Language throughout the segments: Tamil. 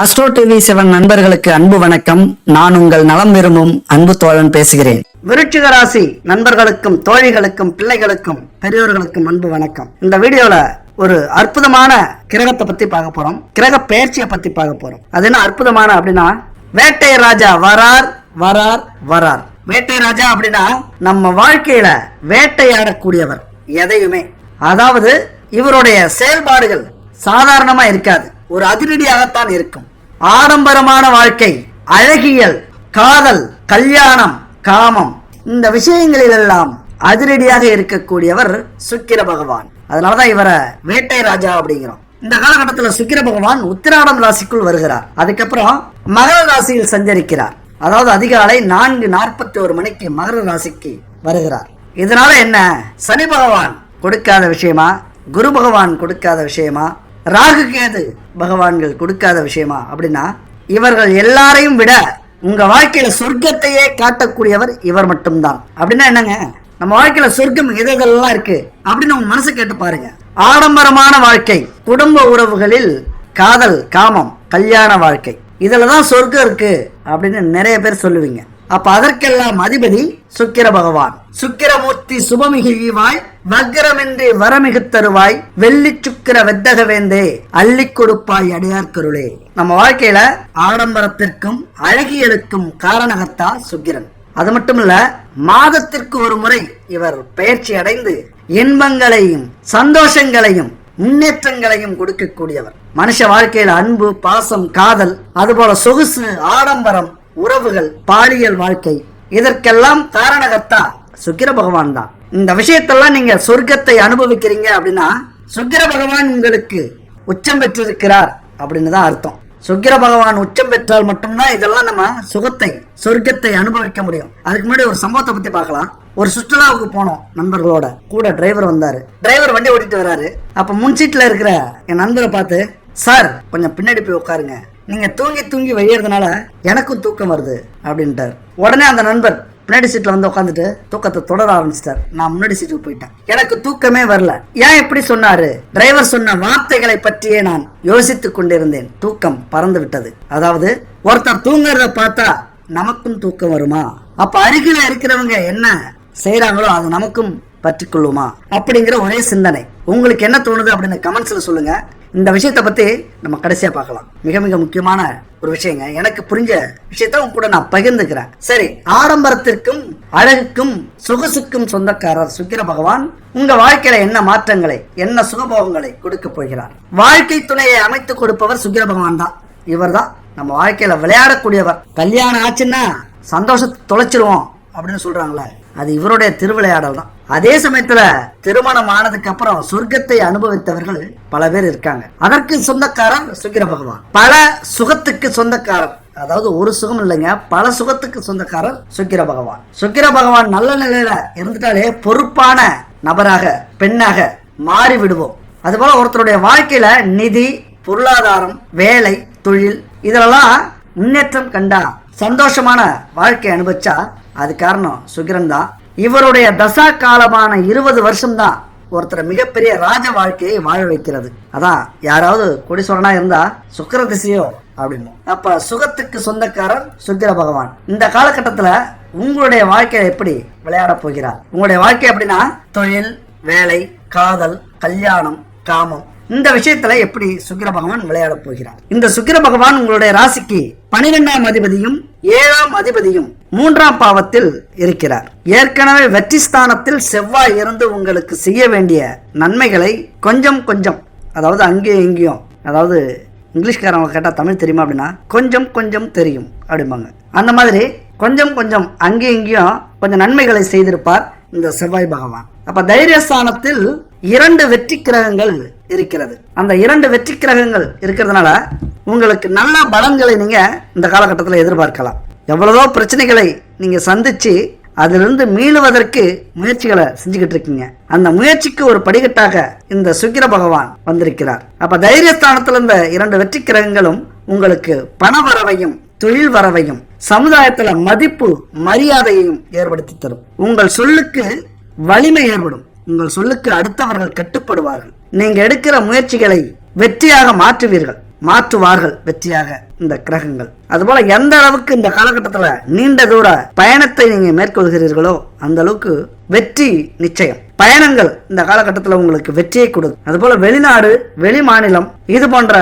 அஸ்ட்ரோ டிவி செவன் நண்பர்களுக்கு அன்பு வணக்கம். நான் உங்கள் நலம் விரும்பும் அன்பு தோழன் பேசுகிறேன். விருட்சிக ராசி நண்பர்களுக்கும் தோழிகளுக்கும் பிள்ளைகளுக்கும் பெரியோர்களுக்கும் அன்பு வணக்கம். இந்த வீடியோல ஒரு அற்புதமான கிரகத்தை பத்தி பார்க்க போறோம். கிரக பெயர்ச்சியை பத்தி பார்க்க போறோம். அது என்ன அற்புதமான அப்படின்னா வேட்டை ராஜா வரார் வரார் வரார். வேட்டை ராஜா அப்படின்னா நம்ம வாழ்க்கையில வேட்டையாடக்கூடியவர் எதையுமே. அதாவது இவருடைய செயல்பாடுகள் சாதாரணமா இருக்காது. ஒரு அதிரடியாகத்தான் இருக்கும். ஆடம்பரமான வாழ்க்கை அழகியல் காதல் கல்யாணம் காமம். இந்த விஷயங்களிலெல்லாம் அதிரடியாக இருக்கக்கூடியவர் சுக்கிர பகவான். அதனாலதான் இவரை வேட்டை ராஜா அப்படிங்கிறோம். இந்த காலகட்டத்தில் சுக்கிர பகவான் உத்திராடம் ராசிக்குள் வருகிறார். அதுக்கப்புறம் மகர ராசியில் சஞ்சரிக்கிறார். அதாவது அதிகாலை நான்கு நாற்பத்தி ஒரு மணிக்கு மகர ராசிக்கு வருகிறார். இதனால என்ன? சனி பகவான் கொடுக்காத விஷயமா? குரு பகவான் கொடுக்காத விஷயமா? ராகு கேது பகவான்கள் கொடுக்காத விஷயமா? அப்படின்னா இவர்கள் எல்லாரையும் விட உங்க வாழ்க்கையில சொர்க்கத்தையே காட்டக்கூடியவர் இவர் மட்டும்தான். அப்படின்னா என்னங்க? நம்ம வாழ்க்கையில சொர்க்கம் எதெல்லாம் இருக்கு? அப்படின்னு உங்க மனசு கேட்டு பாருங்க. ஆடம்பரமான வாழ்க்கை குடும்ப உறவுகளில் காதல் காமம் கல்யாண வாழ்க்கை. இதுலதான் சொர்க்கம் இருக்கு அப்படின்னு நிறைய பேர் சொல்லுவீங்க. அப்ப அதற்கெல்லாம் அதிபதி சுக்கிர பகவான். சுக்கிரமூர்த்தி சுபமிகு ஈவாய் வக்ரமின்றி வரமிகு தருவாய் வெள்ளி சுக்கிர வெத்தக வேந்தே அள்ளி கொடுப்பாய் அடியார்கருளே நம்ம வாழ்க்கையில ஆடம்பரத்திற்கும் அழகியலுக்கும் காரணகத்தா சுக்கிரன். அது மட்டும் இல்ல மாதத்திற்கு ஒரு முறை இவர் பயிற்சி அடைந்து இன்பங்களையும் சந்தோஷங்களையும் முன்னேற்றங்களையும் கொடுக்கக்கூடியவர். மனுஷ வாழ்க்கையில அன்பு பாசம் காதல் அதுபோல சொகுசு ஆடம்பரம் உறவுகள் பாலியல் வாழ்க்கை இதற்கெல்லாம் காரணகர்த்தா சுக்கிர பகவான் தான். இந்த விஷயத்தெல்லாம் நீங்க சொர்க்கத்தை அனுபவிக்கிறீங்க அப்படின்னா சுக்கிர பகவான் உங்களுக்கு உச்சம் பெற்றிருக்கிறார் அப்படின்னு தான் அர்த்தம். சுக்கிர பகவான் உச்சம் பெற்றால் மட்டும்தான் இதெல்லாம் நம்ம சுகத்தை சொர்க்கத்தை அனுபவிக்க முடியும். அதுக்கு முன்னாடி ஒரு சம்பவத்தை பத்தி பார்க்கலாம். ஒரு சுற்றுலாவுக்கு போனோம் நண்பர்களோட. கூட டிரைவர் வந்தாரு. டிரைவர் வண்டி ஓட்டிட்டு வராரு. அப்ப முன் சீட்ல இருக்கிற என் நண்பரை பார்த்து சார் கொஞ்சம் பின்னாடி போய் உட்காருங்க. நீங்க தூங்கி தூங்கி வையறதுனால எனக்கும் தூக்கம் வருது அப்படின்ட்டார். உடனே அந்த நண்பர் பின்னாடி சீட்ல வந்து உட்காந்துட்டு தூக்கத்தை தொடர ஆரம்பிச்சிட்டார். நான் முன்னாடி சீட்டுக்கு போயிட்டேன். எனக்கு தூக்கமே வரல. ஏன் இப்படி சொன்னாரு? டிரைவர் சொன்ன வார்த்தைகளை பற்றியே நான் யோசித்துக் கொண்டிருந்தேன். தூக்கம் பறந்து விட்டது. அதாவது ஒருத்தர் தூங்குறத பார்த்தா நமக்கும் தூக்கம் வருமா? அப்ப அருகில இருக்கிறவங்க என்ன செய்யறாங்களோ அது நமக்கும் பற்றிக்கொள்ளுமா அப்படிங்கிற ஒரே சிந்தனை. உங்களுக்கு என்ன தோணுது அப்படின்னு கமெண்ட்ஸ்ல சொல்லுங்க. இந்த விஷயத்தை பற்றி நம்ம கடைசியாக பார்க்கலாம். மிக மிக முக்கியமான ஒரு விஷயங்க. எனக்கு புரிஞ்ச விஷயத்த உங்க கூட நான் பகிர்ந்துக்கிறேன். சரி ஆடம்பரத்திற்கும் அழகுக்கும் சொகுசுக்கும் சொந்தக்காரர் சுக்கிர பகவான் உங்க வாழ்க்கையில என்ன மாற்றங்களை என்ன சுகபோகங்களை கொடுக்க போகிறார்? வாழ்க்கை துணையை அமைத்து கொடுப்பவர் சுக்கிர பகவான் தான். இவர்தான் நம்ம வாழ்க்கையில விளையாடக்கூடியவர். கல்யாணம் ஆச்சுன்னா சந்தோஷத்தை தொலைச்சிருவோம் அப்படின்னு சொல்றாங்களே. அது இவருடைய திருவிளையாடல் தான். அதே சமயத்துல திருமணம் ஆனதுக்கு அப்புறம் சொர்க்கத்தை அனுபவித்தவர்கள் பல பேர் இருக்காங்க. அதற்கு சொந்தக்காரர் சுக்கிர பகவான். பல சுகத்துக்கு சொந்தக்காரர். அதாவது ஒரு சுகம் இல்லைங்க பல சுகத்துக்கு சொந்தக்காரர் சுக்கிர பகவான். சுக்கிர பகவான் நல்ல நிலையில இருந்துட்டாலே பொறுப்பான நபராக பெண்ணாக மாறி விடுவோம் அதுபோல ஒருத்தருடைய வாழ்க்கையில நிதி பொருளாதாரம் வேலை தொழில் இதெல்லாம் முன்னேற்றம் கண்டா சந்தோஷமான வாழ்க்கை அனுபவிச்சா அது காரணம் சுக்கிரன் தான். இவருடைய தசா காலமான இருபது வருஷம் தான் ஒருத்தர் மிகப்பெரிய ராஜ வாழ்க்கையை வாழ வைக்கிறது. அதான் யாராவது கொடிசோரனா இருந்தா சுக்கர திசையோ அப்படின்னு. அப்ப சுகத்துக்கு சொந்தக்காரர் சுக்கிர பகவான். இந்த காலகட்டத்துல உங்களுடைய வாழ்க்கையை எப்படி விளையாட போகிறார்? உங்களுடைய வாழ்க்கை அப்படின்னா தொழில் வேலை காதல் கல்யாணம் காமம். இந்த விஷயத்துல எப்படி சுக்கிர பகவான் விளையாட போகிறார்? இந்த சுக்கிர பகவான் உங்களுடைய ராசிக்கு பனிரெண்டாம் அதிபதியும் ஏழாம் அதிபதியும் மூன்றாம் பாவத்தில் இருக்கிறார். ஏற்கனவே வெற்றி ஸ்தானத்தில் செவ்வாய் இருந்து உங்களுக்கு செய்ய வேண்டிய நன்மைகளை கொஞ்சம் கொஞ்சம் அதாவது அங்கேயும் இங்கேயும் அதாவது இங்கிலீஷ்காரங்க கேட்டால் தமிழ் தெரியுமா அப்படின்னா கொஞ்சம் கொஞ்சம் தெரியும் அப்படிம்பாங்க. அந்த மாதிரி கொஞ்சம் கொஞ்சம் அங்கேயும் இங்கேயும் கொஞ்சம் நன்மைகளை செய்திருப்பார் இந்த செவ்வாய் பகவான். அப்ப தைரியஸ்தானத்தில் இரண்டு வெற்றி கிரகங்கள் இருக்கிறது. அந்த இரண்டு வெற்றி கிரகங்கள் இருக்கிறதுனால உங்களுக்கு நல்ல பலன்களை நீங்க இந்த காலகட்டத்தில் எதிர்பார்க்கலாம். எவ்வளவோ பிரச்சனைகளை நீங்க சந்திச்சு அதிலிருந்து மீளுவதற்கு முயற்சிகளை செஞ்சுக்கிட்டு இருக்கீங்க. அந்த முயற்சிக்கு ஒரு படிக்கட்டாக இந்த சுக்கிர பகவான் வந்திருக்கிறார். அப்ப தைரியஸ்தானத்தில் இந்த இரண்டு வெற்றி கிரகங்களும் உங்களுக்கு பண வரவையும் தொழில் வரவையும் சமுதாயத்துல மதிப்பு மரியாதையையும் ஏற்படுத்தி தரும். உங்கள் சொல்லுக்கு வலிமை ஏற்படும். உங்கள் சொல்லுக்கு அடுத்தவர்கள் கட்டுப்படுவார்கள். நீங்க எடுக்கிற முயற்சிகளை வெற்றியாக மாற்றுவீர்கள். மாற்றுவார்கள் வெற்றியாக இந்த கிரகங்கள். அதுபோல எந்த அளவுக்கு இந்த காலகட்டத்தில் நீண்ட தூர பயணத்தை நீங்க மேற்கொள்கிறீர்களோ அந்த அளவுக்கு வெற்றி நிச்சயம். பயணங்கள் இந்த காலகட்டத்தில் உங்களுக்கு வெற்றியை கொடுக்கும். அதுபோல வெளிநாடு வெளி மாநிலம் இது போன்ற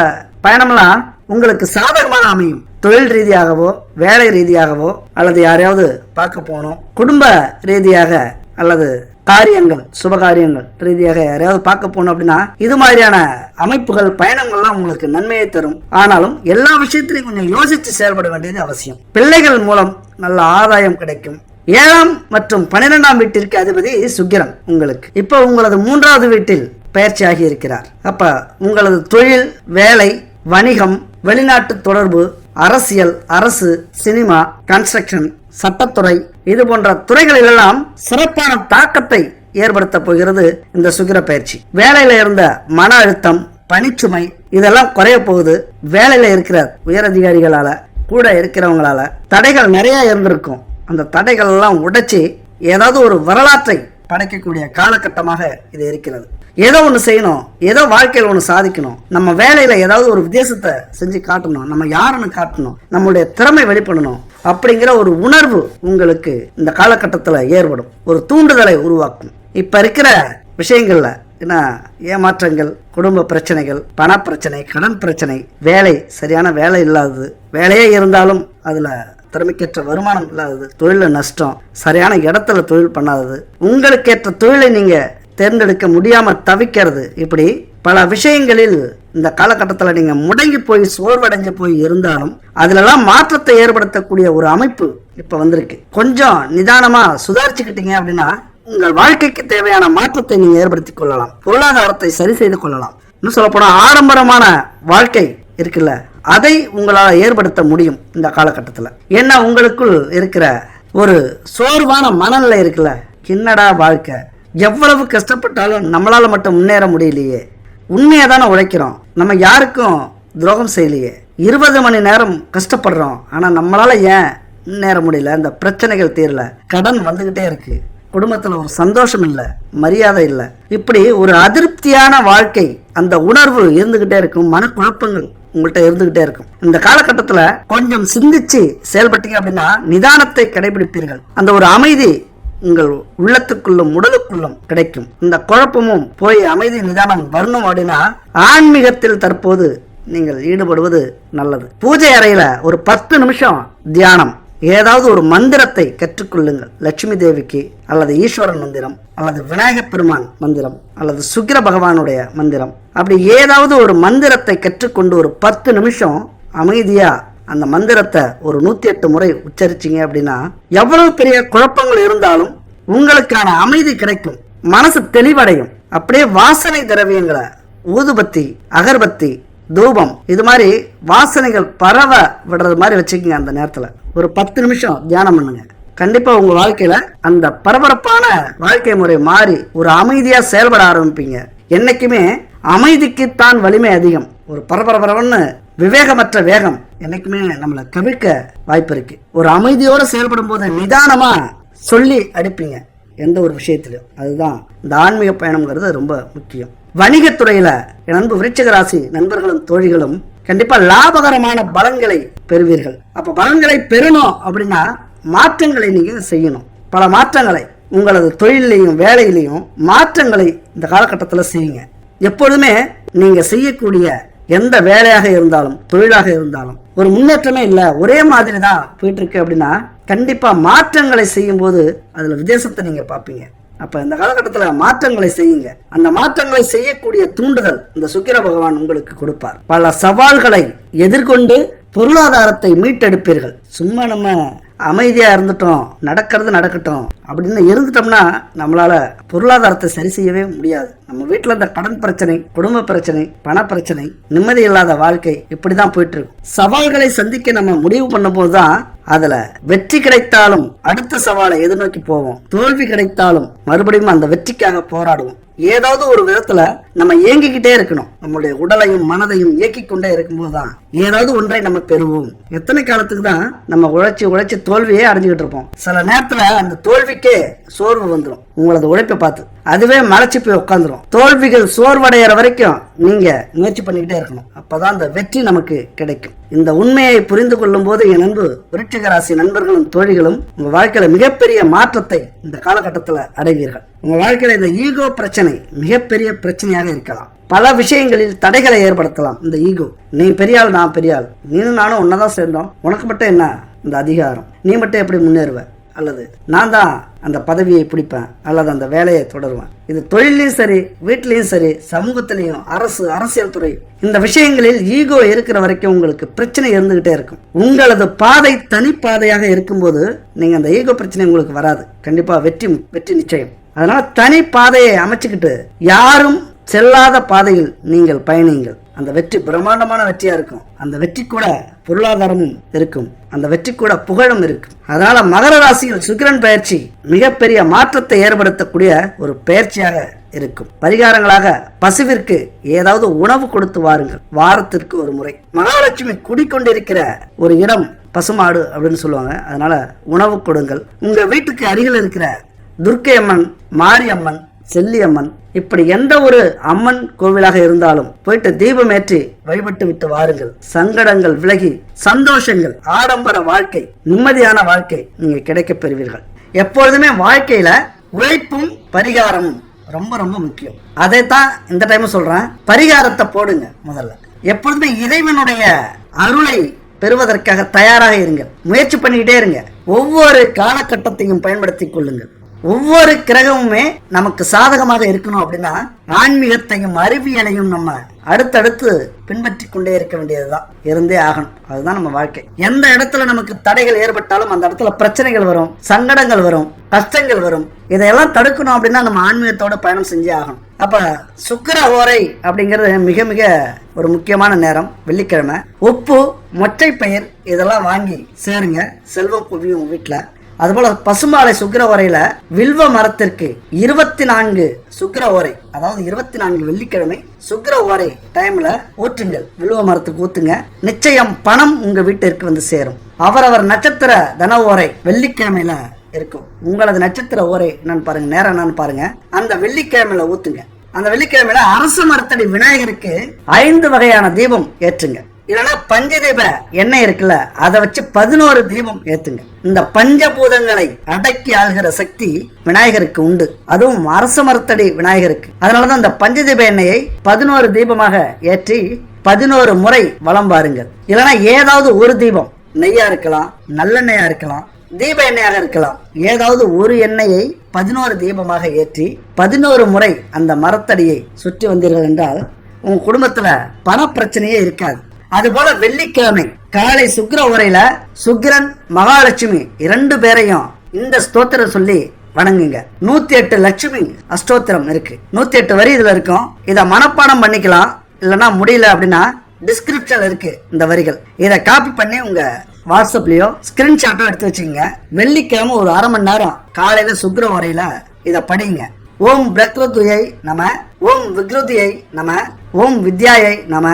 பயணம்லாம் உங்களுக்கு சாதகமாக அமையும். தொழில் ரீதியாகவோ வேலை ரீதியாகவோ அல்லது யாரையாவது பார்க்க போகணும். குடும்ப ரீதியாக அல்லது காரியங்கள் சுபகாரியங்கள் ரீதியாக யாரையாவது பார்க்க போகணும் அப்படின்னா இது மாதிரியான அமைப்புகள் பயணங்கள்லாம் உங்களுக்கு நன்மையை தரும். ஆனாலும் எல்லா விஷயத்திலையும் கொஞ்சம் யோசித்து செயல்பட வேண்டியது அவசியம். பிள்ளைகள் மூலம் நல்ல ஆதாயம் கிடைக்கும். ஏழாம் மற்றும் பன்னிரெண்டாம் வீட்டிற்கு அதிபதி சுக்கிரன் உங்களுக்கு. இப்போ உங்களது மூன்றாவது வீட்டில் பயிற்சியாகி இருக்கிறார். அப்ப உங்களது தொழில் வேலை வணிகம் வெளிநாட்டு தொடர்பு அரசியல் அரசு சினிமா கன்ஸ்ட்ரக்ஷன் சட்டத்துறை இது போன்ற துறைகளிலெல்லாம் சிறப்பான தாக்கத்தை ஏற்படுத்த போகிறது இந்த சுக்கிர பயிற்சி. வேலையில இருந்த மன அழுத்தம் பணிச்சுமை இதெல்லாம் குறைய போகுது. வேலையில இருக்கிற உயரதிகாரிகளால கூட இருக்கிறவங்களால தடைகள் நிறைய இருந்திருக்கும். அந்த தடைகள் எல்லாம் உடைச்சி ஏதாவது ஒரு வரலாற்றை படைக்கக்கூடிய காலகட்டமாக இது இருக்கிறது. ஏதோ ஒன்று செய்யணும் ஏதோ வாழ்க்கையில் ஒன்று சாதிக்கணும். நம்ம வேலையில் ஏதாவது ஒரு வித்தியாசத்தை செஞ்சு காட்டணும். நம்ம யாருன்னு காட்டணும். நம்மளுடைய திறமை வெளிப்படணும். அப்படிங்கிற ஒரு உணர்வு உங்களுக்கு இந்த காலகட்டத்தில் ஏற்படும். ஒரு தூண்டுதலை உருவாக்கும். இப்போ இருக்கிற விஷயங்களில் என்ன? ஏமாற்றங்கள் குடும்ப பிரச்சனைகள் பணப்பிரச்சனை கடன் பிரச்சனை வேலை சரியான வேலை இல்லாதது வேலையே இருந்தாலும் அதில் திறமைக்கேற்ற வருமானம் இல்லாதது தொழிலில் நஷ்டம் சரியான இடத்துல தொழில் பண்ணாதது உங்களுக்கேற்ற தொழிலை நீங்கள் தேர்ந்தெடுக்க முடியாமல் தவிக்கிறது. இப்படி பல விஷயங்களில் இந்த காலகட்டத்தில் நீங்கள் முடங்கி போய் சோர்வடைஞ்சு போய் இருந்தாலும் அதுலலாம் மாற்றத்தை ஏற்படுத்தக்கூடிய ஒரு அமைப்பு இப்போ வந்திருக்கு. கொஞ்சம் நிதானமாக சுதாரிச்சுக்கிட்டீங்க அப்படின்னா உங்கள் வாழ்க்கைக்கு தேவையான மாற்றத்தை நீங்கள் ஏற்படுத்திக் கொள்ளலாம். பொருளாதாரத்தை சரி செய்து கொள்ளலாம். இன்னும் சொல்லப்போனால் ஆடம்பரமான வாழ்க்கை இருக்குல்ல அதை உங்களால் ஏற்படுத்த முடியும் இந்த காலகட்டத்தில். ஏன்னா உங்களுக்குள் இருக்கிற ஒரு சோர்வான மனநிலை இருக்குல்ல என்னடா வாழ்க்கை? எவ்வளவு கஷ்டப்பட்டாலும் நம்மளால் மட்டும் முன்னேற முடியலையே. உண்மையாக தானே உழைக்கிறோம். நம்ம யாருக்கும் துரோகம் செய்யலையே. இருபது மணி நேரம் கஷ்டப்படுறோம். ஆனால் நம்மளால ஏன் முன்னேற முடியல? அந்த பிரச்சனைகள் தீரல. கடன் வந்துக்கிட்டே இருக்கு. குடும்பத்தில் ஒரு சந்தோஷம் இல்லை. மரியாதை இல்லை. இப்படி ஒரு அதிருப்தியான வாழ்க்கை அந்த உணர்வு இருந்துகிட்டே இருக்கும். மனக்குழப்பங்கள் உங்கள்கிட்ட இருந்துகிட்டே இருக்கும். இந்த காலகட்டத்தில் கொஞ்சம் சிந்திச்சு செயல்பட்டீங்க அப்படின்னா நிதானத்தை கடைபிடிப்பீர்கள். அந்த ஒரு அமைதி உங்கள் உள்ளத்துக்குள்ளும் உடலுக்குள்ளும் கிடைக்கும். இந்த குழப்பமும் போய் அமைதி நிதானம் வரணும் அப்படின்னா ஆன்மீகத்தில் தற்போது நீங்கள் ஈடுபடுவது நல்லது. பூஜை அறையில ஒரு பத்து நிமிஷம் தியானம். ஏதாவது ஒரு மந்திரத்தை கற்றுக்கொள்ளுங்கள். லட்சுமி தேவிக்கு அல்லது ஈஸ்வரன் மந்திரம் அல்லது விநாயகப் பெருமான் மந்திரம் அல்லது சுக்கிர பகவானுடைய மந்திரம். அப்படி ஏதாவது ஒரு மந்திரத்தை கற்றுக்கொண்டு ஒரு பத்து நிமிஷம் அமைதியா அந்த மந்திரத்தை ஒரு நூத்தி எட்டு முறை உச்சரிச்சீங்க அப்படின்னா எவ்வளவு பெரிய குழப்பங்கள் இருந்தாலும் உங்களுக்கான அமைதி கிடைக்கும். மனசு தெளிவடையும். அப்படியே வாசனை திரவியங்களை ஊதுபத்தி அகர்பத்தி தூபம் இது மாதிரி வாசனைகள் பரவ விடுறது மாதிரி வச்சுக்கோங்க அந்த நேரத்தில். ஒரு பத்து நிமிஷம் தியானம் பண்ணுங்க. கண்டிப்பா உங்க வாழ்க்கையில அந்த பரபரப்பான வாழ்க்கை முறை மாறி ஒரு அமைதியா செயல்பட ஆரம்பிப்பீங்க. என்னைக்குமே அமைதிக்குத்தான் வலிமை அதிகம். ஒரு பரபரபரவன்னு விவேகமற்ற வேகம் என்னைக்குமே நம்மளை கவிழ்க்க வாய்ப்பு இருக்கு ஒரு அமைதியோட செயல்படும் போது நிதானமா சொல்லி அடிப்பீங்க. எந்த ஒரு விஷயத்திலும். அதுதான் இந்த ஆன்மீக பயணம்ங்கிறது ரொம்ப முக்கியம். வணிகத்துறையில நண்பு அன்பு விருச்சிக ராசி நண்பர்களும் தோழிகளும் கண்டிப்பா லாபகரமான பலன்களை பெறுவீர்கள். அப்ப பலன்களை பெறணும் அப்படின்னா மாற்றங்களை நீங்க செய்யணும். பல மாற்றங்களை உங்களது தொழிலையும் வேலையிலையும் மாற்றங்களை இந்த காலகட்டத்தில் செய்யுங்க. எப்பொழுதுமே நீங்க செய்யக்கூடிய எந்த வேலையாக இருந்தாலும் தொழிலாக இருந்தாலும் ஒரு முன்னேற்றமே இல்லை ஒரே மாதிரி தான் போயிட்டு இருக்கு அப்படின்னா கண்டிப்பா மாற்றங்களை செய்யும் போது அதுல வித்தியாசத்தை நீங்க பார்ப்பீங்க. அப்ப இந்த காலகட்டத்தில் மாற்றங்களை செய்யுங்க. அந்த மாற்றங்களை செய்யக்கூடிய தூண்டுதல் இந்த சுக்கிர பகவான் உங்களுக்கு கொடுப்பார். பல சவால்களை எதிர்கொண்டு பொருளாதாரத்தை மீட்டெடுப்பீர்கள். சும்மா நம்ம அமைதியாக இருந்துட்டோம் நடக்கிறது நடக்கட்டும் அப்படின்னு இருந்துட்டோம்னா நம்மளால் பொருளாதாரத்தை சரி செய்யவே முடியாது. நம்ம வீட்டில் இந்த கடன் பிரச்சனை குடும்ப பிரச்சனை பண பிரச்சனை நிம்மதி இல்லாத வாழ்க்கை இப்படிதான் போயிட்டு இருக்கும் சவால்களை சந்திக்க நம்ம முடிவு பண்ணும்போது தான் அதுல வெற்றி கிடைத்தாலும் அடுத்த சவாலை எதிர்நோக்கி போவோம். தோல்வி கிடைத்தாலும் மறுபடியும் அந்த வெற்றிக்காக போராடுவோம். ஏதாவது ஒரு விதத்துல நம்ம இயங்கிக்கிட்டே இருக்கணும். நம்மளுடைய உடலையும் மனதையும் இயக்கிக் கொண்டே இருக்கும்போது தான் ஏதாவது ஒன்றை நம்ம பெறுவோம். எத்தனை காலத்துக்கு தான் நம்ம உழைச்சி உழைச்சி தோல்வியே அடைஞ்சுக்கிட்டு இருப்போம். சில நேரத்துல அந்த தோல்விக்கே சோர்வு வந்துடும் உங்களது உழைப்பை பார்த்து அதுவே மலைச்சு போய் உட்காந்துரும். தோல்விகள் சோர்வடைகிற வரைக்கும் நீங்க முயற்சி பண்ணிக்கிட்டே இருக்கணும். அப்பதான் அந்த வெற்றி நமக்கு கிடைக்கும். இந்த உண்மையை புரிந்து கொள்ளும் போது என் அன்பு விருட்சிக ராசி நண்பர்களும் தோழிகளும் உங்க வாழ்க்கையில மிகப்பெரிய மாற்றத்தை இந்த காலகட்டத்தில் அடைவீர்கள். உங்க வாழ்க்கையில இந்த ஈகோ பிரச்சனை மிகப்பெரிய பிரச்சனையாக இருக்கலாம். பல விஷயங்களில் தடைகளை ஏற்படுத்தலாம். இந்த ஈகோ நீ பெரியாள் நான் பெரியாள். நீனும் நானும் ஒன்னதான் சேர்ந்தோம். உனக்கு மட்டும் என்ன? இந்த அதிகாரம். நீ மட்டும் எப்படி முன்னேறுவ? அல்லது நான் தான் அந்த பதவியை பிடிப்பேன். அல்லது அந்த வேலையை தொடருவேன். இது தொழிலையும் சரி வீட்லேயும் சரி சமூகத்திலையும் அரசு அரசியல் துறை. இந்த விஷயங்களில் ஈகோ இருக்கிற வரைக்கும் உங்களுக்கு பிரச்சனை இருந்துகிட்டே இருக்கும். உங்களது பாதை தனிப்பாதையாக இருக்கும்போது நீங்க அந்த ஈகோ பிரச்சனை உங்களுக்கு வராது. கண்டிப்பா வெற்றி வெற்றி நிச்சயம். அதனால தனி பாதையை அமைச்சுக்கிட்டு யாரும் செல்லாத பாதையில் நீங்கள் பயணியுங்கள். அந்த வெற்றி பிரம்மாண்டமான வெற்றியா இருக்கும். அந்த வெற்றி கூட பொருளாதாரமும் இருக்கும். அந்த வெற்றி கூட புகழும் இருக்கும். அதனால மகர ராசியில் சுக்கிரன் பயிற்சி மிகப்பெரிய மாற்றத்தை ஏற்படுத்தக்கூடிய ஒரு பயிற்சியாக இருக்கும். பரிகாரங்களாக பசுவிற்கு ஏதாவது உணவு கொடுத்து வாருங்கள். வாரத்திற்கு ஒரு முறை. மகாலட்சுமி குடிக்கொண்டிருக்கிற ஒரு இடம் பசுமாடு அப்படின்னு சொல்லுவாங்க. அதனால உணவு கொடுங்கள். உங்க வீட்டுக்கு அருகில் இருக்கிற துர்க்கை அம்மன் மாரியம்மன் செல்லியம்மன். இப்படி எந்த ஒரு அம்மன் கோவிலாக இருந்தாலும் போயிட்டு தீபம் ஏற்றி வழிபட்டு விட்டு வாருங்கள். சங்கடங்கள் விலகி சந்தோஷங்கள் ஆடம்பர வாழ்க்கை நிம்மதியான வாழ்க்கை நீங்க கிடைக்கப் பெறுவீர்கள். எப்பொழுதுமே வாழ்க்கையில உழைப்பும் பரிகாரமும் ரொம்ப ரொம்ப முக்கியம். அதைத்தான் இந்த டைம் சொல்றேன். பரிகாரத்தை போடுங்க முதல்ல. எப்பொழுதுமே இறைவனுடைய அருளை பெறுவதற்காக தயாராக இருங்கள். முயற்சி பண்ணிக்கிட்டே இருங்க. ஒவ்வொரு காலகட்டத்தையும் பயன்படுத்திக் கொள்ளுங்கள். ஒவ்வொரு கிரகமுமே நமக்கு சாதகமாக இருக்கணும் அப்படின்னா ஆன்மீகத்தையும் அறிவியலையும் நம்ம அடுத்தடுத்து பின்பற்றி கொண்டே இருக்க வேண்டியதுதான். இருந்தே ஆகணும். அதுதான் நம்ம வாழ்க்கை. எந்த இடத்துல நமக்கு தடைகள் ஏற்பட்டாலும் அந்த இடத்துல பிரச்சனைகள் வரும் சங்கடங்கள் வரும் கஷ்டங்கள் வரும் இதையெல்லாம் தடுக்கணும் அப்படின்னா நம்ம ஆன்மீகத்தோட பயணம் செஞ்சே ஆகணும். அப்ப சுக்கர ஓரை அப்படிங்கிறது மிக மிக ஒரு முக்கியமான நேரம். வெள்ளிக்கிழமை. உப்பு மொச்சை பயிர் இதெல்லாம் வாங்கி சேருங்க. செல்வம் குவியும் வீட்டில் அதுபோல பசுமாலை சுக்கிர உரையில் வில்வ மரத்திற்கு இருபத்தி நான்கு சுக்கிர ஓரை அதாவது இருபத்தி நான்கு வெள்ளிக்கிழமை சுக்கர ஓரை டைம்ல ஊற்றுங்கள் வில்வ மரத்துக்கு ஊத்துங்க நிச்சயம் பணம் உங்க வீட்டிற்கு வந்து சேரும். அவரவர் நட்சத்திர தன ஓரை வெள்ளிக்கிழமையில இருக்கும். உங்களது நட்சத்திர ஓரை என்னன்னு பாருங்க நேரம் என்னன்னு பாருங்க. அந்த வெள்ளிக்கிழமையில ஊத்துங்க. அந்த வெள்ளிக்கிழமையில அரச மரத்தடி விநாயகருக்கு ஐந்து வகையான தீபம் ஏற்றுங்க. இல்லைன்னா பஞ்சதீப எண்ணெய் இருக்குல்ல அதை வச்சு பதினோரு தீபம் ஏத்துங்க. இந்த பஞ்சபூதங்களை அடக்கி ஆள்கிற சக்தி விநாயகருக்கு உண்டு. அதுவும் அரச மரத்தடி விநாயகருக்கு. அதனாலதான் இந்த பஞ்சதீப எண்ணெயை பதினோரு தீபமாக ஏற்றி பதினோரு முறை வலம் பாருங்கள் இல்லைன்னா ஏதாவது ஒரு தீபம் நெய்யா இருக்கலாம் நல்லெண்ணெயா இருக்கலாம் தீப எண்ணெயாக இருக்கலாம். ஏதாவது ஒரு எண்ணெயை பதினோரு தீபமாக ஏற்றி பதினோரு முறை அந்த மரத்தடியை சுற்றி வந்தீர்கள் என்றால் உங்கள் குடும்பத்துல பண பிரச்சனையே இருக்காது. அதுபோல வெள்ளிக்கிழமை காலை சுக்ர உரையில சுக்கிரன் மகாலட்சுமி இரண்டு பேரையும் இந்த ஸ்தோத்திரம் சொல்லி வணங்குங்க. நூத்தி எட்டு லட்சுமி அஷ்டோத்திரம் இருக்கு. நூத்தி எட்டு வரி இதுல இருக்கும். இதை மனப்பாடம் பண்ணிக்கலாம். இல்லைன்னா முடியல அப்படின்னா டிஸ்கிரிப்ஷன் இருக்கு இந்த வரிகள். இதை காப்பி பண்ணி உங்க வாட்ஸ்அப்லயோ ஸ்கிரீன்ஷாட்டோ எடுத்து வச்சுக்கோங்க. வெள்ளிக்கிழமை ஒரு அரை மணி நேரம் காலையில சுக்ர உரையில இத படிங்க. ஓம் பிரக்ருதியை நம ஓம் விக்ருதியை நம ஓம் வித்யாயை நம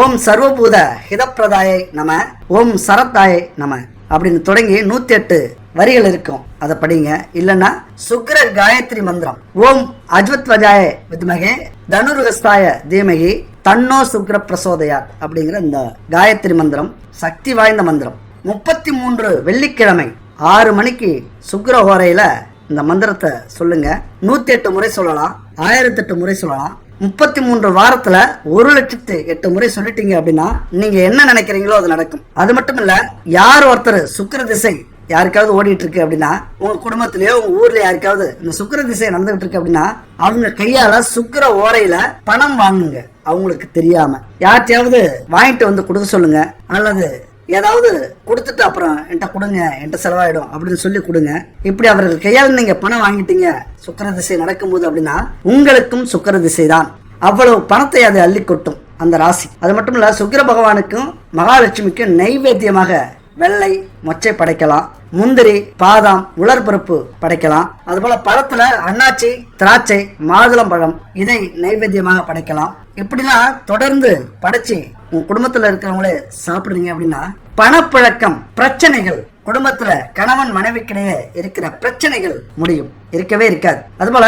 ஓம் சர்வபூத ஹிதப்பிரதாயை நம ஓம் சரத்தாயை நம அப்படின்னு தொடங்கி நூத்தி எட்டு வரிகள் இருக்கும். அதை படிங்க. இல்லைன்னா சுக்கிர காயத்ரி மந்திரம். ஓம் அஜ்வத்வஜாய வித்மகே தனுர்கஸ்தாய தீமகி தன்னோ சுக்ர பிரசோதயாத் அப்படிங்கிற இந்த காயத்ரி மந்திரம் சக்தி வாய்ந்த மந்திரம். முப்பத்தி மூன்று வெள்ளிக்கிழமை ஆறு மணிக்கு சுக்கிர ஹோரையில இந்த மந்திரத்தை சொல்லுங்க. நூத்தி எட்டு முறை சொல்லலாம். ஆயிரத்தி எட்டு முறை சொல்லலாம். முப்பத்தி மூன்று வாரத்துல ஒரு லட்சத்து எட்டு முறை சொல்லிட்டீங்க அப்படின்னா நீங்க என்ன நினைக்கிறீங்களோ அது நடக்கும். அது மட்டும் இல்ல யார் ஒருத்தர் சுக்கிர திசை யாருக்காவது ஓடிட்டு இருக்கு அப்படின்னா உங்க குடும்பத்திலயோ உங்க ஊர்ல யாருக்காவது இந்த சுக்கிர திசை நடந்துகிட்டு இருக்கு அப்படின்னா அவங்க கையால சுக்கிர ஓரையில பணம் வாங்குங்க. அவங்களுக்கு தெரியாம. யார்ட்டையாவது வாங்கிட்டு வந்து கொடுக்க சொல்லுங்க. அல்லது ஏதாவது கொடுத்துட்டு அப்புறம் என்கிட்ட கொடுங்க என்கிட்ட செலவாயிடும் அப்படின்னு சொல்லி கொடுங்க. இப்படி அவர்கள் கையால் நீங்க பணம் வாங்கிட்டீங்க சுக்கர திசை நடக்கும்போது அப்படின்னா உங்களுக்கும் சுக்கர திசை தான். அவ்வளவு பணத்தை அது அள்ளி கொட்டும் அந்த ராசி. அது மட்டும் இல்ல சுக்கர பகவானுக்கும் மகாலட்சுமிக்கும் நைவேத்தியமாக வெள்ளை மொச்சை படைக்கலாம் முந்திரி பாதாம் உலர்பருப்பு படைக்கலாம். அதுபோல பழத்துல அன்னாச்சி திராட்சை மாதுளம்பழம் இதை நைவேத்தியமாக படைக்கலாம். இப்படிலாம் தொடர்ந்து படைச்சு உங்க குடும்பத்துல இருக்கிறவங்களே சாப்பிடுறீங்க அப்படின்னா பணப்பழக்கம் பிரச்சனைகள் குடும்பத்துல கணவன் மனைவிக்கிடையே இருக்கிற பிரச்சனைகள் முடியும். இருக்கவே இருக்காது. அதுபோல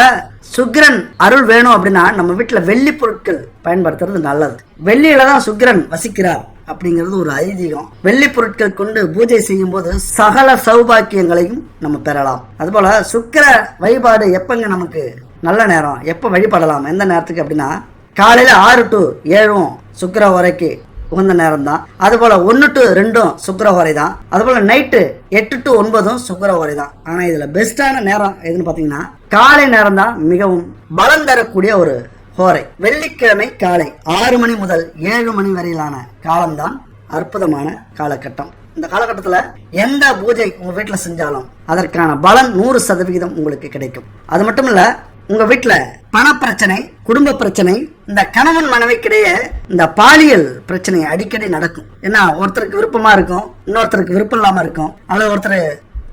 சுக்கிரன் அருள் வேணும் அப்படின்னா நம்ம வீட்டுல வெள்ளி பொருட்கள் பயன்படுத்துறது நல்லது. வெள்ளியில தான் சுக்கிரன் வசிக்கிறார். அப்படிங்கிறது ஒரு ஐதீகம். வெள்ளி பொருட்கள் கொண்டு பூஜை செய்யும் போது சகல சௌபாக்கியங்களையும் நம்ம பெறலாம். அதுபோல சுக்கர வழிபாடு எப்பங்க நமக்கு நல்ல நேரம்? எப்போ வழிபடலாம்? எந்த நேரத்துக்கு அப்படின்னா காலையில ஆறு டு ஏழும் சுக்கர வரைக்கு உகந்த நேரம் தான் அதுபோல ஒன்று டு ரெண்டும் சுக்கர வரை தான் அதுபோல் நைட்டு எட்டு டு ஒன்பதும் சுக்கர வரை தான் ஆனா இதுல பெஸ்டான நேரம் எதுன்னு பாத்தீங்கன்னா காலை நேரம் தான் மிகவும் பலம் தரக்கூடிய ஒரு ஹோரை. வெள்ளிக்கிழமை காலை ஆறு மணி முதல் ஏழு மணி வரையிலான காலம்தான் அற்புதமான காலகட்டம். இந்த காலகட்டத்தில் எந்த பூஜை உங்கள் வீட்டில் செஞ்சாலும் அதற்கான பலன் நூறு சதவிகிதம் உங்களுக்கு கிடைக்கும். அது மட்டும் இல்லை உங்கள் வீட்டில் பண பிரச்சனை குடும்ப பிரச்சனை இந்த கணவன் மனைவிக்கிடையே இந்த பாலியல் பிரச்சனை அடிக்கடி நடக்கும். ஏன்னா ஒருத்தருக்கு விருப்பமாக இருக்கும் இன்னொருத்தருக்கு விருப்பம் இல்லாமல் இருக்கும். அல்லது ஒருத்தர்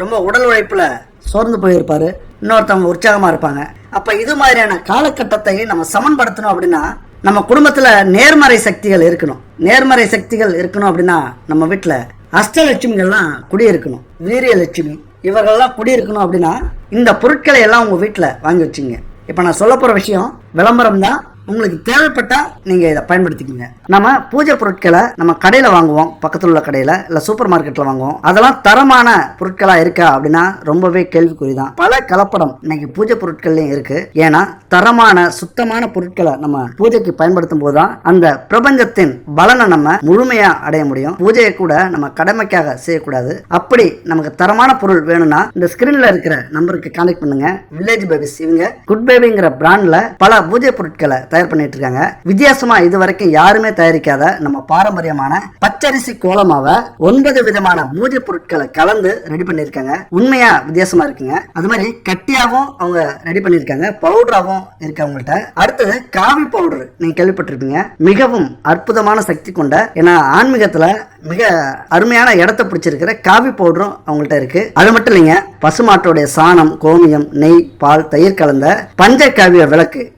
ரொம்ப உடல் உழைப்பில் சோர்ந்து போயிருப்பார் இன்னொருத்தவங்க உற்சாகமாக இருப்பாங்க. அப்ப இது மாதிரியான காலகட்டத்தை நம்ம சமன்படுத்தணும் அப்படின்னா நம்ம குடும்பத்துல நேர்மறை சக்திகள் இருக்கணும். நேர்மறை சக்திகள் இருக்கணும் அப்படின்னா நம்ம வீட்டுல அஷ்டலட்சுமிகள்லாம் குடியிருக்கணும். வீரியலட்சுமி. இவர்கள்லாம் குடியிருக்கணும் அப்படின்னா இந்த பொருட்களை எல்லாம் உங்க வீட்டுல வாங்கி வச்சுங்க. இப்ப நான் சொல்ல போற விஷயம் விளம்பரம் தான் உங்களுக்கு தேவைப்பட்டால் நீங்கள் இதை பயன்படுத்திக்கோங்க. நம்ம பூஜை பொருட்களை நம்ம கடையில் வாங்குவோம் பக்கத்தில் உள்ள கடையில் இல்லை சூப்பர் மார்க்கெட்டில் வாங்குவோம். அதெல்லாம் தரமான பொருட்களாக இருக்கா அப்படின்னா ரொம்பவே கேள்விக்குறி தான் பல கலப்படம் இன்னைக்கு பூஜை பொருட்கள்லையும் இருக்குது ஏன்னா தரமான சுத்தமான பொருட்களை நம்ம பூஜைக்கு பயன்படுத்தும் போது தான் அந்த பிரபஞ்சத்தின் பலனை நம்ம முழுமையாக அடைய முடியும். பூஜையை கூட நம்ம கடமைக்காக செய்யக்கூடாது. அப்படி நமக்கு தரமான பொருள் வேணும்னா இந்த ஸ்கிரீன்ல இருக்கிற நம்பருக்கு கான்டெக்ட் பண்ணுங்க. வில்லேஜ் பேபிஸ் இவங்க குட் பேபிங்கிற பிராண்டில் பல பூஜை பொருட்களை தயார் பண்ணிட்டு இருக்காங்க வித்தியாசமா இது வரைக்கும் யாருமே தயாரிக்காத நம்ம பாரம்பரியமான பச்சரிசி கோலமாவை ஒன்பது விதமான பூஜை பொருட்களை கலந்து ரெடி பண்ணிருக்காங்க உண்மையா வித்தியாசமா இருக்குங்க. அது மாதிரி கட்டியாவும் அவங்க ரெடி பண்ணிருக்காங்க பவுடராகவும் இருக்கு அவங்கள்ட்ட. அடுத்தது காவி பவுடர் நீங்க கேள்விப்பட்டிருப்பீங்க. மிகவும் அற்புதமான சக்தி கொண்ட ஏன்னா ஆன்மீகத்துல மிக அருமையான இடத்தை பிடிச்சிருக்கிற காவி பவுடரும் அவங்கள்ட்ட இருக்கு. அது மட்டும் இல்லைங்க பசுமாட்டோடைய சாணம் கோமியம் நெய் பால் தயிர் கலந்த பஞ்ச காவிய விளக்கு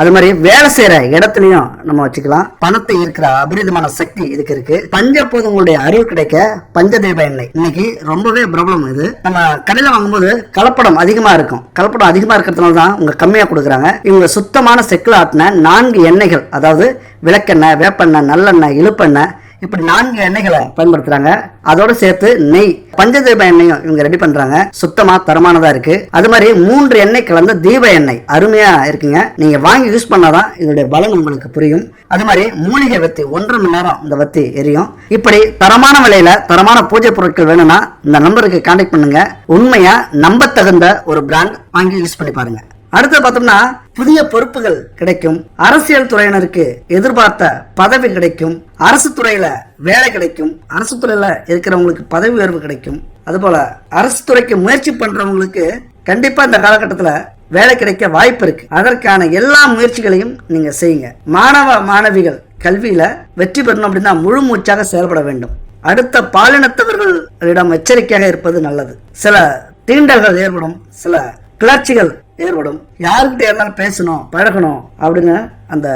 அது மாதிரி வேலை செய்யற இடத்துலயும் நம்ம வச்சுக்கலாம். பணத்தை இருக்கிற அபரிதமான சக்தி இதுக்கு இருக்கு. உங்களுடைய அறிவு கிடைக்க பஞ்சதேவ எண்ணெய். இன்னைக்கு ரொம்பவே பிரபலம் இது. நம்ம கடையில வாங்கும்போது கலப்படம் அதிகமா இருக்கும். கலப்படம் அதிகமா இருக்கிறதுனால தான் உங்க கம்மியா கொடுக்குறாங்க. இவங்க சுத்தமான செக்கில் ஆட்டின நான்கு எண்ணெய்கள் அதாவது விளக்கெண்ணெய் வேப்பெண்ணெய் நல்லெண்ணெய் இழுப்பெண்ணெய் இப்படி நான்கு எண்ணெய்களை பயன்படுத்துறாங்க. அதோட சேர்த்து நெய் பஞ்சதீப எண்ணெயும் இவங்க ரெடி பண்றாங்க. சுத்தமா தரமானதா இருக்கு. அது மாதிரி மூன்று எண்ணெய் கலந்த தீப எண்ணெய். அருமையா இருக்குங்க. நீங்க வாங்கி யூஸ் பண்ணாதான் இதனுடைய பலன் உங்களுக்கு புரியும். அது மாதிரி மூலிகை வத்தி ஒன்றரை மணி நேரம் இந்த வத்தி எரியும். இப்படி தரமான விலையில தரமான பூஜை பொருட்கள் வேணும்னா இந்த நம்பருக்கு கான்டாக்ட் பண்ணுங்க. உண்மையா நம்பத்தகுந்த ஒரு பிராண்ட் வாங்கி யூஸ் பண்ணி பாருங்க. அடுத்து பார்த்தோம்னா புதிய பொறுப்புகள் கிடைக்கும். அரசியல் துறையினருக்கு எதிர்பார்த்த பதவி கிடைக்கும். அரசு துறையில வேலை கிடைக்கும். அரசு துறையில இருக்கிறவங்களுக்கு பதவி உயர்வு கிடைக்கும். அதுபோல அரசு துறைக்கு முயற்சி பண்றவங்களுக்கு கண்டிப்பா இந்த காலகட்டத்தில் வேலை கிடைக்க வாய்ப்பு இருக்கு. அதற்கான எல்லா முயற்சிகளையும் நீங்க செய்யுங்க. மாணவ மாணவிகள் கல்வியில வெற்றி பெறணும் அப்படின்னா முழு மூச்சாக செயல்பட வேண்டும். அடுத்த பாலினத்தவர்களிடம் எச்சரிக்கையாக இருப்பது நல்லது. சில தீண்டல்கள் ஏற்படும். சில கிளர்ச்சிகள் ஏற்படும். யாருக்கிட்ட இருந்தாலும் பேசணும் பழகணும் அப்படின்னு அந்த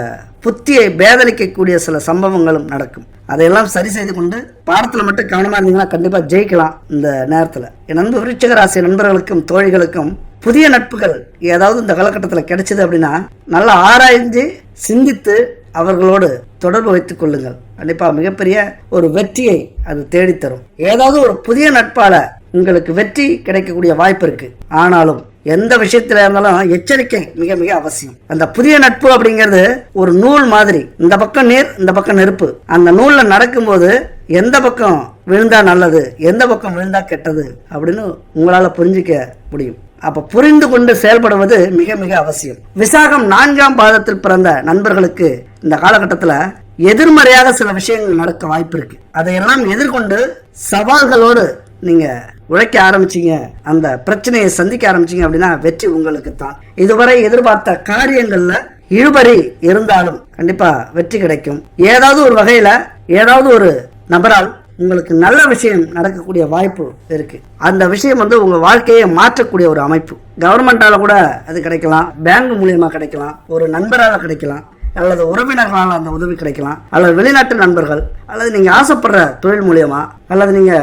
புத்தியை பேதலிக்கக்கூடிய சில சம்பவங்களும் நடக்கும். அதையெல்லாம் சரி செய்து கொண்டு பாடத்தில் மட்டும் கவனமாக இருந்தீங்கன்னா கண்டிப்பாக ஜெயிக்கலாம் இந்த நேரத்தில். என் நண்பர் விருச்சிக ராசி நண்பர்களுக்கும் தோழிகளுக்கும் புதிய நட்புகள் ஏதாவது இந்த காலகட்டத்தில் கிடைச்சது அப்படின்னா நல்லா ஆராய்ந்து சிந்தித்து அவர்களோடு தொடர்பு வைத்துக் கொள்ளுங்கள். கண்டிப்பாக மிகப்பெரிய ஒரு வெற்றியை அது தேடித்தரும். ஏதாவது ஒரு புதிய நட்பால உங்களுக்கு வெற்றி கிடைக்கக்கூடிய வாய்ப்பு இருக்கு. ஆனாலும் எந்த விஷயத்துல இருந்தாலும் எச்சரிக்கை மிக மிக அவசியம். அந்த புதிய நட்பு அப்படிங்கிறது ஒரு நூல் மாதிரி. இந்த பக்கம் நீர் இந்த பக்கம் நெருப்பு. அந்த நூல்ல நடக்கும்போது எந்த பக்கம் விழுந்தா நல்லது எந்த பக்கம் விழுந்தா கெட்டது அப்படின்னு உங்களால புரிஞ்சிக்க முடியும். அப்ப புரிந்து கொண்டு செயல்படுவது மிக மிக அவசியம். விசாகம் நான்காம் பாதத்தில் பிறந்த நண்பர்களுக்கு இந்த காலகட்டத்துல எதிர்மறையாக சில விஷயங்கள் நடக்க வாய்ப்பு இருக்கு. அதையெல்லாம் எதிர்கொண்டு சவால்களோடு நீங்கள் உழைக்க ஆரம்பிச்சீங்க அந்த பிரச்சனையை சந்திக்க ஆரம்பிச்சீங்க அப்படின்னா வெற்றி உங்களுக்கு தான் இதுவரை எதிர்பார்த்த காரியங்களில் இழுபறி இருந்தாலும் கண்டிப்பாக வெற்றி கிடைக்கும். ஏதாவது ஒரு வகையில் ஏதாவது ஒரு நபரால் உங்களுக்கு நல்ல விஷயம் நடக்கக்கூடிய வாய்ப்பு இருக்கு. அந்த விஷயம் வந்து உங்க வாழ்க்கையை மாற்றக்கூடிய ஒரு அமைப்பு. கவர்மெண்டால கூட அது கிடைக்கலாம் பேங்க் மூலியமா கிடைக்கலாம் ஒரு நண்பரால கிடைக்கலாம் அல்லது உறவினர்களால் அந்த உதவி கிடைக்கலாம் அல்லது வெளிநாட்டு நண்பர்கள் அல்லது நீங்க ஆசைப்படுற தொழில் மூலியமா அல்லது நீங்க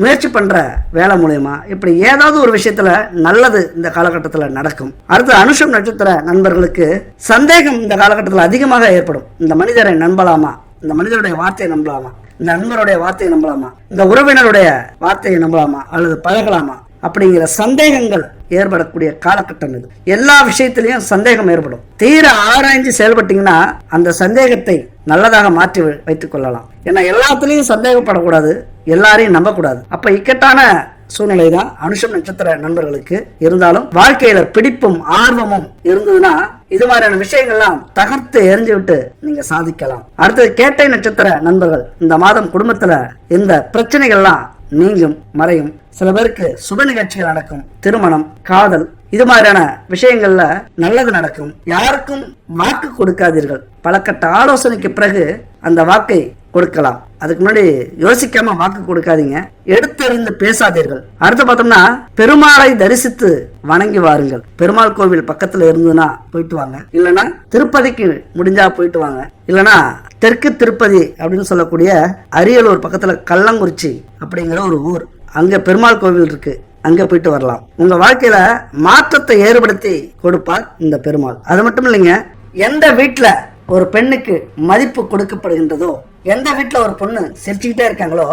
முயற்சி பண்ணுற வேலை மூலியமா இப்படி ஏதாவது ஒரு விஷயத்தில் நல்லது இந்த காலகட்டத்தில் நடக்கும். அடுத்து அனுஷம் நட்சத்திர நண்பர்களுக்கு சந்தேகம் இந்த காலகட்டத்தில் அதிகமாக ஏற்படும். இந்த மனிதரை நம்பலாமா? இந்த மனிதருடைய வார்த்தையை நம்பலாமா? இந்த நண்பருடைய வார்த்தையை நம்பலாமா? இந்த உறவினருடைய வார்த்தையை நம்பலாமா? அல்லது பழகலாமா? அப்படிங்கிற சந்தேகங்கள் ஏற்படக்கூடிய காலகட்டம் இது. எல்லா விஷயத்திலையும் சந்தேகம் ஏற்படும். தீர ஆராய்ஞ்சு செயல்பட்டீங்கன்னா அந்த சந்தேகத்தை நல்லதாக மாற்றி வைத்துக் கொள்ளலாம். ஏன்னா எல்லாத்துலேயும் சந்தேகப்படக்கூடாது எல்லாரையும் நம்பக்கூடாது. அப்ப இக்கட்டான சூழ்நிலை தான் அனுஷம் நட்சத்திர நண்பர்களுக்கு இருந்தாலும் வாழ்க்கையில பிடிப்பும் ஆர்வமும் இருந்ததுன்னா இது மாதிரியான விஷயங்கள்லாம் தகர்த்து எரிஞ்சு விட்டு நீங்க சாதிக்கலாம். அடுத்தது கேட்டை நட்சத்திர நண்பர்கள் இந்த மாதம் குடும்பத்துல இந்த பிரச்சனைகள்லாம் நீங்கும் மறையும். சில பேருக்கு சுப நிகழ்ச்சிகள் நடக்கும். திருமணம் காதல் இது மாதிரியான விஷயங்கள்ல நல்லது நடக்கும். யாருக்கும் வாக்கு கொடுக்காதீர்கள். பலக்கட்ட ஆலோசனைக்கு பிறகு அந்த வாக்கை கொடுக்கலாம். அதுக்கு முன்னாடி யோசிக்காம வாக்கு கொடுக்காதீங்க. எடுத்தறிந்து பேசாதீர்கள். அடுத்து பார்த்தோம்னா பெருமாளை தரிசித்து வணங்கி வாருங்கள். பெருமாள் கோவில் பக்கத்துல இருந்ததுன்னா போயிட்டு வாங்க. இல்லைன்னா திருப்பதிக்கு முடிஞ்சா போயிட்டு வாங்க. இல்லைன்னா தெற்கு திருப்பதி அப்படின்னு சொல்லக்கூடிய அரியலூர் பக்கத்துல கள்ளங்குறிச்சி அப்படிங்கிற ஒரு ஊர். அங்கே பெருமாள் கோவில் இருக்கு. அங்கே போயிட்டு வரலாம். உங்க வாழ்க்கையில மாற்றத்தை ஏற்படுத்தி கொடுப்பார் இந்த பெருமாள். அது மட்டும் இல்லைங்க எந்த வீட்டில் ஒரு பெண்ணுக்கு மதிப்பு கொடுக்கப்படுகின்றதோ எந்த வீட்டில் ஒரு பொண்ணு சிரிச்சுக்கிட்டே இருக்காங்களோ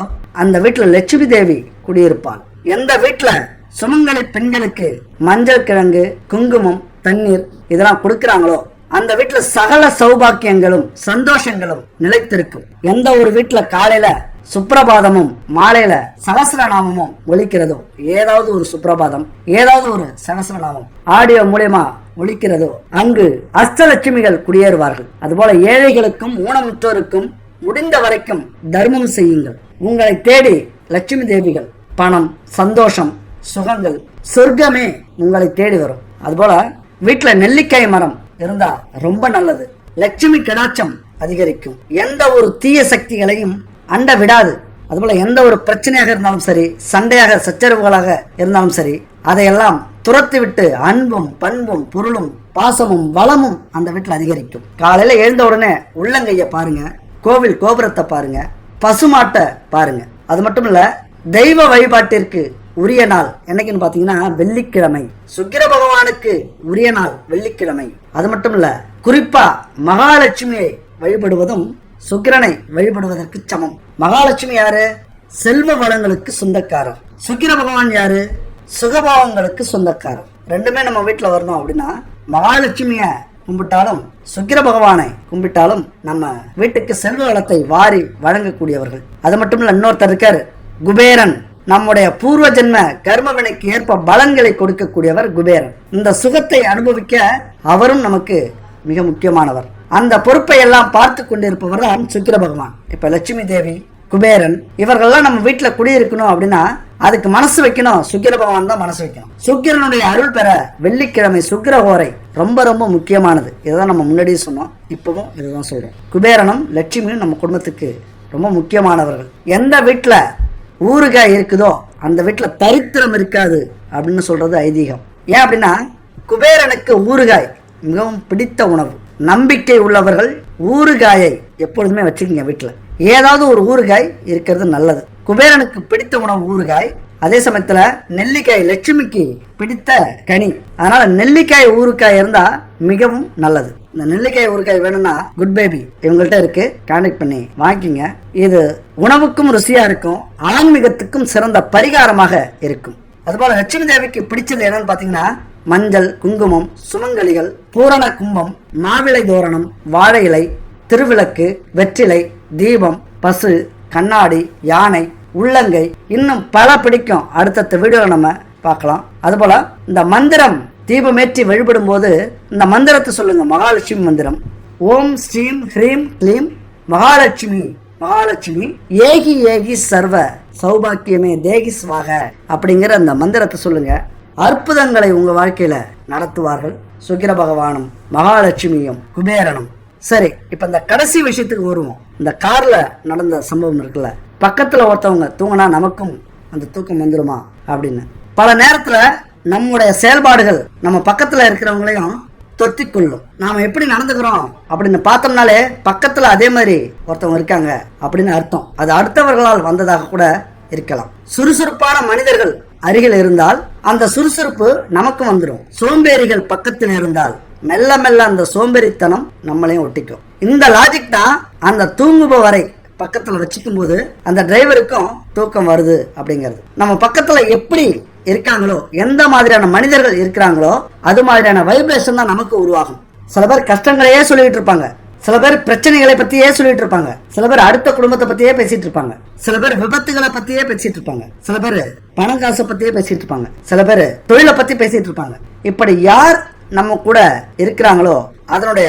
அந்த வீட்டில் லட்சுமி தேவி குடியிருப்பாள். எந்த வீட்டில் சுமங்கலி பெண்களுக்கு மஞ்சள் கிழங்கு குங்குமம் தண்ணீர் இதெல்லாம் கொடுக்குறாங்களோ அந்த வீட்டில் சகல சௌபாக்கியங்களும் சந்தோஷங்களும் நிலைத்திருக்கும். எந்த ஒரு வீட்டில் காலையில சுப்பிரபாதமும் மாலையில சகசிரநாமமும் ஒழிக்கிறதோ ஏதாவது ஒரு சுப்பிரபாதம் ஏதாவது ஒரு சகசிரநாமம் ஆடியோ மூலியமா ஒழிக்கிறதோ அங்கு அஷ்டலட்சுமிகள் குடியேறுவார்கள். அதுபோல ஏழைகளுக்கும் ஊனமுற்றோருக்கும் முடிந்த வரைக்கும் தர்மம் செய்யுங்கள். உங்களை தேடி லட்சுமி தேவிகள் பணம் சந்தோஷம் சுகங்கள் சொர்க்கமே உங்களை தேடி வரும். அதுபோல வீட்டில் நெல்லிக்காய் மரம் இருந்தா ரொம்ப நல்லது. லட்சுமி கடாட்சம் அதிகரிக்கும். எந்த ஒரு தீய சக்திகளையும் அண்ட விடாது. அதுபோல் எந்த ஒரு பிரச்சனையாக இருந்தாலும் சரி சண்டையாக சச்சரவுகளாக இருந்தாலும் சரி அதையெல்லாம் துரத்தி விட்டு அன்பும் பண்பும் பொருளும் பாசமும் வளமும் அந்த வீட்டில் அதிகரிக்கும். காலையில் எழுந்த உடனே உள்ளங்கையை பாருங்க கோவில் கோபுரத்தை பாருங்க பசுமாட்டை பாருங்க. அது மட்டும் இல்லை தெய்வ வழிபாட்டிற்கு உரிய நாள் என்னைக்குன்னு பார்த்தீங்கன்னா வெள்ளிக்கிழமை. சுக்கிர பகவானுக்கு உரிய நாள் வெள்ளிக்கிழமை. அது மட்டும் இல்லை குறிப்பாக மகாலட்சுமியை வழிபடுவதும் சுக்கிரனை வழிபடுவதற்கு சமம். மகாலட்சுமி யாரு? செல்வ வளங்களுக்கு சொந்தக்காரர். சுக்கிர பகவான் யாரு? சுகபாவங்களுக்கு சொந்தக்காரர். ரெண்டுமே நம்ம வீட்டுல வரணும் அப்படின்னா மகாலட்சுமிய கும்பிட்டாலும் சுக்கிர பகவானை கும்பிட்டாலும் நம்ம வீட்டுக்கு செல்வ வளத்தை வாரி வழங்கக்கூடியவர்கள். அது மட்டும் இல்ல இன்னொருத்தர் இருக்காரு குபேரன். நம்முடைய பூர்வ ஜென்ம கர்மவினைக்கு ஏற்ப பலன்களை கொடுக்கக்கூடியவர் குபேரன். இந்த சுகத்தை அனுபவிக்க அவரும் நமக்கு மிக முக்கியமானவர். அந்த பொறுப்பை எல்லாம் பார்த்து கொண்டிருப்பவர் தான் சுக்கிர பகவான். இப்போ லட்சுமி தேவி குபேரன் இவர்கள்லாம் நம்ம வீட்டில் குடியிருக்கணும் அப்படின்னா அதுக்கு மனசு வைக்கணும். சுக்கிர பகவான் தான் மனசு வைக்கணும். சுக்கிரனுடைய அருள் பெற வெள்ளிக்கிழமை சுக்கிர ஓரை ரொம்ப ரொம்ப முக்கியமானது. இதுதான் நம்ம முன்னாடியே சொன்னோம். இப்போவும் இதுதான் சொல்கிறோம் குபேரனும் லட்சுமியும் நம்ம குடும்பத்துக்கு ரொம்ப முக்கியமானவர்கள். எந்த வீட்டில் ஊறுகாய் இருக்குதோ அந்த வீட்டில் தரித்திரம் இருக்காது அப்படின்னு சொல்கிறது ஐதீகம். ஏன் அப்படின்னா குபேரனுக்கு ஊறுகாய் மிகவும் பிடித்த உணவு. நம்பிக்கை உள்ளவர்கள் ஊறுகாயை எப்பொழுதுமே வச்சுக்கோங்க வீட்டில். ஏதாவது ஒரு ஊறுகாய் இருக்கிறது நல்லது. குபேரனுக்கு பிடித்த உணவு ஊறுகாய் அதே சமயத்துல நெல்லிக்காய் லட்சுமிக்கு பிடித்த கனி. அதனால நெல்லிக்காய் ஊறுகாய் இருந்தா மிகவும் நல்லது. இந்த நெல்லிக்காய் ஊறுகாய் வேணும்னா குட் பேபி இவங்கள்ட்ட இருக்கு. கான்டாக்ட் பண்ணி வாங்கிக்கங்க. இது உணவுக்கும் ருசியா இருக்கும் ஆன்மீகத்துக்கும் சிறந்த பரிகாரமாக இருக்கும். அதுபோல லட்சுமி தேவிக்கு பிடிச்சது என்னன்னு பாத்தீங்கன்னா மஞ்சள் குங்குமம் சுமங்கலிகள் பூரண கும்பம் மாவிளை தோரணம் வாழை இலை திருவிளக்கு வெற்றிலை தீபம் பசு கண்ணாடி யானை உள்ளங்கை இன்னும் பல பிடிக்கும். அடுத்தடுத்த வீடியோவில் நம்ம பார்க்கலாம். அதுபோல இந்த மந்திரம் தீபமேற்றி வழிபடும் போது இந்த மந்திரத்தை சொல்லுங்க. மகாலட்சுமி மந்திரம். ஓம் ஸ்ரீம் ஹ்ரீம் க்ளீம் மகாலட்சுமி. மகாலட்சுமி ஏகி ஏகி சர்வ சௌபாக்கியமே தேகி ஸ்வாக அப்படிங்கிற அந்த மந்திரத்தை சொல்லுங்க. அற்புதங்களை உங்கள் வாழ்க்கையில் நடத்துவார்கள். சுக்கிர பகவானும் மகாலட்சுமியும் குபேரனும். சரி இப்போ இந்த கடைசி விஷயத்துக்கு வருவோம். இந்த காரில் நடந்த சம்பவம் இருக்குல்ல? பக்கத்தில் ஒருத்தவங்க தூங்கினா நமக்கும் அந்த தூக்கம் வந்துடுமா அப்படின்னு. பல நேரத்தில் நம்முடைய செயல்பாடுகள் நம்ம பக்கத்தில் இருக்கிறவங்களையும் தொத்திக்கொள்ளும். கொள்ளும் எப்படி நடந்துக்கிறோம் அப்படின்னு பார்த்தோம்னாலே பக்கத்தில் அதே மாதிரி ஒருத்தவங்க இருக்காங்க அப்படின்னு அர்த்தம். அது அடுத்தவர்களால் வந்ததாக கூட இருக்கலாம். சுறுசுறுப்பான மனிதர்கள் அருகில் இருந்தால் அந்த சுறுசுறுப்பு நமக்கு வந்துடும் சோம்பேறிகள் பக்கத்தில் இருந்தால் மெல்ல மெல்ல அந்த சோம்பேறித்தனம் நம்மளையும் ஒட்டிக்கும். இந்த லாஜிக் தான் அந்த தூங்குபவரை பக்கத்துல வச்சுக்கும் போது அந்த டிரைவருக்கும் தூக்கம் வருது அப்படிங்கிறது. நம்ம பக்கத்துல எப்படி இருக்காங்களோ எந்த மாதிரியான மனிதர்கள் இருக்கிறாங்களோ அது மாதிரியான வைப்ரேஷன் தான் நமக்கு உருவாகும். சில பேர் கஷ்டங்களையே சொல்லிட்டு இருப்பாங்க. சில பேர் பிரச்சனைகளை பத்தியே சொல்லிட்டு இருப்பாங்க சில பேர் அடுத்த குடும்பத்தை பத்தியே பேசிட்டு இருப்பாங்க சில பேர் விபத்துகளை பத்தியே பேசிட்டு இருப்பாங்க சில பேர் பணம் காசை பத்தியே பேசிட்டு இருப்பாங்க சில பேர் தொழிலை பத்தி பேசிட்டு இருப்பாங்க இப்படி யார் நம்ம கூட இருக்கிறாங்களோ அதனுடைய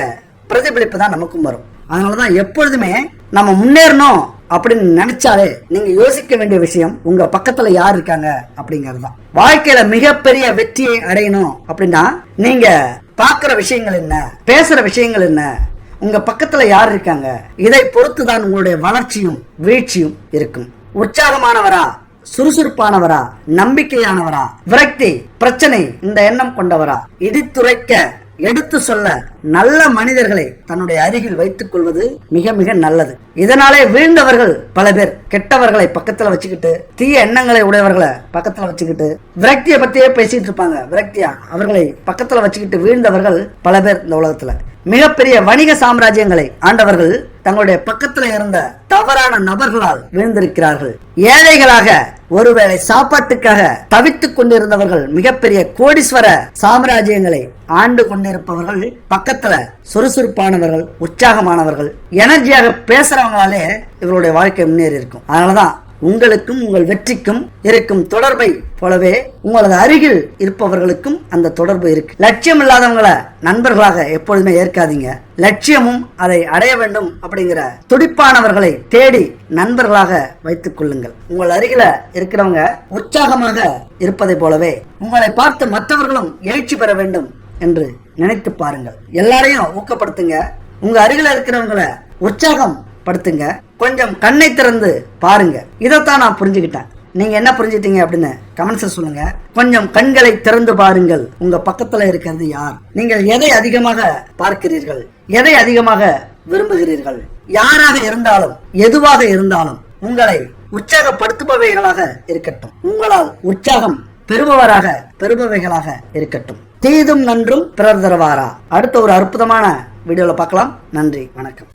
பிரதிபலிப்பு தான் நமக்கும் வரும். அதனாலதான் எப்பொழுதுமே நம்ம முன்னேறணும் அப்படின்னு நினைச்சாலே நீங்க யோசிக்க வேண்டிய விஷயம் உங்க பக்கத்துல யார் இருக்காங்க அப்படிங்கிறது தான் வாழ்க்கையில மிகப்பெரிய வெற்றியை அடையணும் அப்படின்னா நீங்க பாக்குற விஷயங்கள் என்ன பேசுற விஷயங்கள் என்ன உங்க பக்கத்துல யார் இருக்காங்க? இதை பொறுத்து தான் உங்களுடைய வளர்ச்சியும் வீழ்ச்சியும் இருக்கும். உற்சாகமானவரா? சுறுசுறுப்பானவரா? நம்பிக்கையானவரா? விரக்தி பிரச்சனை இந்த எண்ணம் கொண்டவரா? இடித்துரைக்க எடுத்து சொல்ல நல்ல மனிதர்களை தன்னுடைய அருகில் வைத்துக் கொள்வது மிக மிக நல்லது. இதனாலே வீழ்ந்தவர்கள் பல பேர் கெட்டவர்களை பக்கத்துல வச்சுக்கிட்டு தீய எண்ணங்களை உடையவர்களை பக்கத்துல வச்சுக்கிட்டு விரக்தியை பத்தியே பேசிட்டு இருப்பாங்க. விரக்தியா அவர்களை பக்கத்துல வச்சுக்கிட்டு வீழ்ந்தவர்கள் பல பேர் இந்த உலகத்துல. மிகப்பெரிய வணிக சாம்ராஜ்யங்களை ஆண்டவர்கள் தங்களுடைய பக்கத்துல இருந்த தவறான நபர்களால் விழுந்திருக்கிறார்கள். ஏழைகளாக ஒருவேளை சாப்பாட்டுக்காக தவித்துக் கொண்டிருந்தவர்கள் மிகப்பெரிய கோடீஸ்வர சாம்ராஜ்யங்களை ஆண்டு கொண்டிருப்பவர்கள் பக்கத்துல சுறுசுறுப்பானவர்கள் உற்சாகமானவர்கள் எனர்ஜியாக பேசுறவங்களாலே இவருடைய வாழ்க்கை முன்னேறி இருக்கும். அதனாலதான் உங்களுக்கும் உங்கள் வெற்றிக்கும் இருக்கும் தொடர்பை போலவே உங்களது அருகில் இருப்பவர்களுக்கும் அந்த தொடர்பு இருக்கு. லட்சியம் இல்லாதவங்களை நண்பர்களாக எப்பொழுதுமே ஏற்காதீங்க. லட்சியமும் அதை அடைய வேண்டும் அப்படிங்கிற துடிப்பானவர்களை தேடி நண்பர்களாக வைத்துக் கொள்ளுங்கள். உங்கள் அருகில இருக்கிறவங்க உற்சாகமாக இருப்பதை போலவே உங்களை பார்த்து மற்றவர்களும் எழுச்சி பெற வேண்டும் என்று நினைத்து பாருங்கள். எல்லாரையும் ஊக்கப்படுத்துங்க. உங்க அருகில இருக்கிறவங்களை உற்சாகம் படுத்துங்க கொஞ்சம் கண்ணை திறந்து பாருங்க. இதைத்தான் நான் புரிஞ்சுக்கிட்டேன். நீங்க என்ன புரிஞ்சுட்டீங்க அப்படின்னு கமெண்ட்ஸ் சொல்லுங்க. கொஞ்சம் கண்களை திறந்து பாருங்கள். உங்க பக்கத்துல இருக்கிறது யார்? நீங்கள் எதை அதிகமாக பார்க்கிறீர்கள்? எதை அதிகமாக விரும்புகிறீர்கள்? யாராக இருந்தாலும் எதுவாக இருந்தாலும் உங்களை உற்சாகப்படுத்துபவைகளாக இருக்கட்டும். உங்களால் உற்சாகம் பெறுபவராக பெறுபவைகளாக இருக்கட்டும். தீதும் நன்றும் பிறர் தருவாரா? அடுத்த ஒரு அற்புதமான வீடியோல பார்க்கலாம். நன்றி வணக்கம்.